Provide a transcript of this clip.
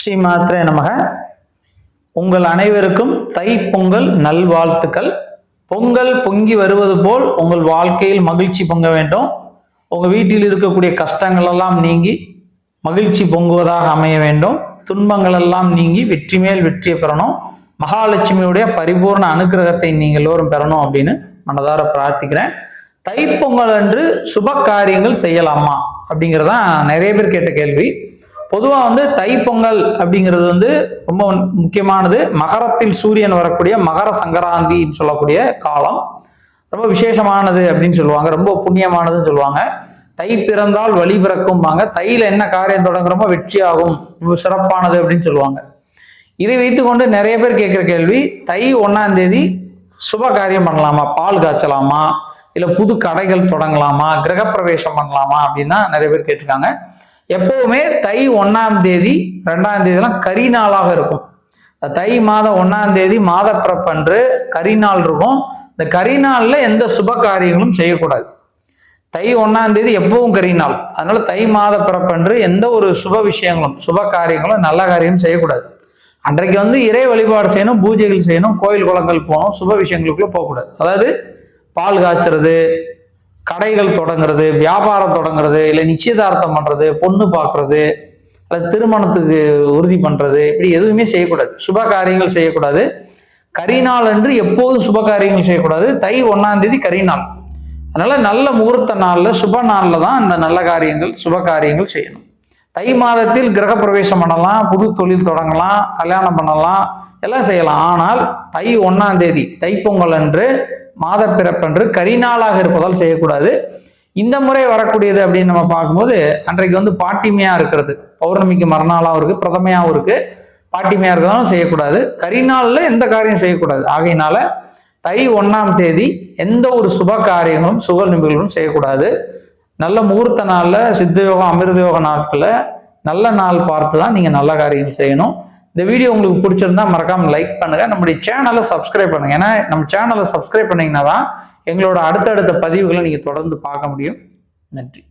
ஸ்ரீ மாத்திரே நமக. உங்கள் அனைவருக்கும் தை பொங்கல் நல்வாழ்த்துக்கள். பொங்கல் பொங்கி வருவது போல் உங்கள் வாழ்க்கையில் மகிழ்ச்சி பொங்க வேண்டும். உங்கள் வீட்டில் இருக்கக்கூடிய கஷ்டங்களெல்லாம் நீங்கி மகிழ்ச்சி பொங்குவதாக அமைய வேண்டும். துன்பங்கள் எல்லாம் நீங்கி வெற்றி மேல் வெற்றியை பெறணும். மகாலட்சுமியுடைய பரிபூர்ண அனுக்கிரகத்தை நீங்கள் எல்லோரும் பெறணும் அப்படின்னு மனதார பிரார்த்திக்கிறேன். தைப்பொங்கல் அன்று சுப காரியங்கள் செய்யலாமா அப்படிங்கிறதான் நிறைய பேர் கேட்ட கேள்வி. பொதுவாக வந்து தைப்பொங்கல் அப்படிங்கிறது வந்து ரொம்ப முக்கியமானது. மகரத்தில் சூரியன் வரக்கூடிய மகர சங்கராந்தின்னு சொல்லக்கூடிய காலம். ரொம்ப விசேஷமானது அப்படின்னு சொல்லுவாங்க. ரொம்ப புண்ணியமானதுன்னு சொல்லுவாங்க. தை பிறந்தால் வழி பிறக்கும்பாங்க. தையில் என்ன காரியம் தொடங்குறோமோ வெற்றியாகும். ரொம்ப சிறப்பானது அப்படின்னு சொல்லுவாங்க. இதை வைத்துக்கொண்டு நிறைய பேர் கேட்குற கேள்வி தை ஒன்றாம் தேதி சுப காரியம் பண்ணலாமா? பால் காய்ச்சலாமா? இல்லை புது கடைகள் தொடங்கலாமா? கிரகப்பிரவேசம் பண்ணலாமா? அப்படின்னு தான் நிறைய பேர் கேட்டிருக்காங்க. எப்பவுமே தை ஒன்னாம் தேதி ரெண்டாம் தேதிலாம் கரி நாளாக இருக்கும். தை மாதம் ஒன்னாம் தேதி மாத பிறப்பன்று கரி நாள் இருக்கும். இந்த கரி நாளில் எந்த சுப காரியங்களும் செய்யக்கூடாது. தை ஒன்னாம் தேதி எப்பவும் கரி நாள். அதனால தை மாத பிறப்பன்று எந்த ஒரு சுப விஷயங்களும் சுப காரியங்களும் நல்ல காரியம் செய்யக்கூடாது. அன்றைக்கு வந்து இறை வழிபாடு செய்யணும் பூஜைகள் செய்யணும் கோயில் குளங்கள் போகணும் சுப விஷயங்களுக்குள்ள போகக்கூடாது. அதாவது பால் காய்ச்சறது கடைகள் தொடங்குறது வியாபாரம் தொடங்குறது இல்லை நிச்சயதார்த்தம் பண்ணுறது பொண்ணு பார்க்குறது அல்லது திருமணத்துக்கு உறுதி பண்ணுறது இப்படி எதுவுமே செய்யக்கூடாது. சுப காரியங்கள் செய்யக்கூடாது. கரிநாள் என்று எப்போதும் சுப காரியங்கள் செய்யக்கூடாது. தை ஒன்றாம் தேதி கரிநாள் அதனால் நல்ல முகூர்த்த நாளில் சுப நாளில் தான் இந்த நல்ல காரியங்கள் சுப காரியங்கள் செய்யணும். தை மாதத்தில் கிரகப்பிரவேசம் பண்ணலாம் புது தொழில் தொடங்கலாம் கல்யாணம் பண்ணலாம் எல்லாம் செய்யலாம். ஆனால் தை ஒன்றாம் தேதி தைப்பொங்கல் அன்று மாத பிறப்பன்று கரிநாளாக இருப்பதால் செய்யக்கூடாது. இந்த முறை வரக்கூடியது அப்படின்னு நம்ம பார்க்கும்போது அன்றைக்கு வந்து பாட்டிமையாக இருக்கிறது. பௌர்ணமிக்கு மறுநாளாகவும் இருக்குது பிரதமையாகவும் இருக்குது பாட்டிமையாக இருக்கிறதாலும் செய்யக்கூடாது. கரிநாளில் எந்த காரியம் செய்யக்கூடாது. ஆகையினால தை ஒன்றாம் தேதி எந்த ஒரு சுப காரியங்களும் சுப நிகழ்வுகளும் செய்யக்கூடாது. நல்ல முகூர்த்த நாளில் சித்த யோகம் அமிர்த யோக நாட்களில் நல்ல நாள் பார்த்து தான் நீங்கள் நல்ல காரியம் செய்யணும். இந்த வீடியோ உங்களுக்கு பிடிச்சிருந்தா மறக்காம லைக் பண்ணுங்க. நம்முடைய சேனலை சப்ஸ்கிரைப் பண்ணுங்க. ஏன்னா நம்ம சேனலை சப்ஸ்கிரைப் பண்ணீங்கன்னா தான் எங்களோட அடுத்தடுத்த பதிவுகளை நீங்கள் தொடர்ந்து பார்க்க முடியும். நன்றி.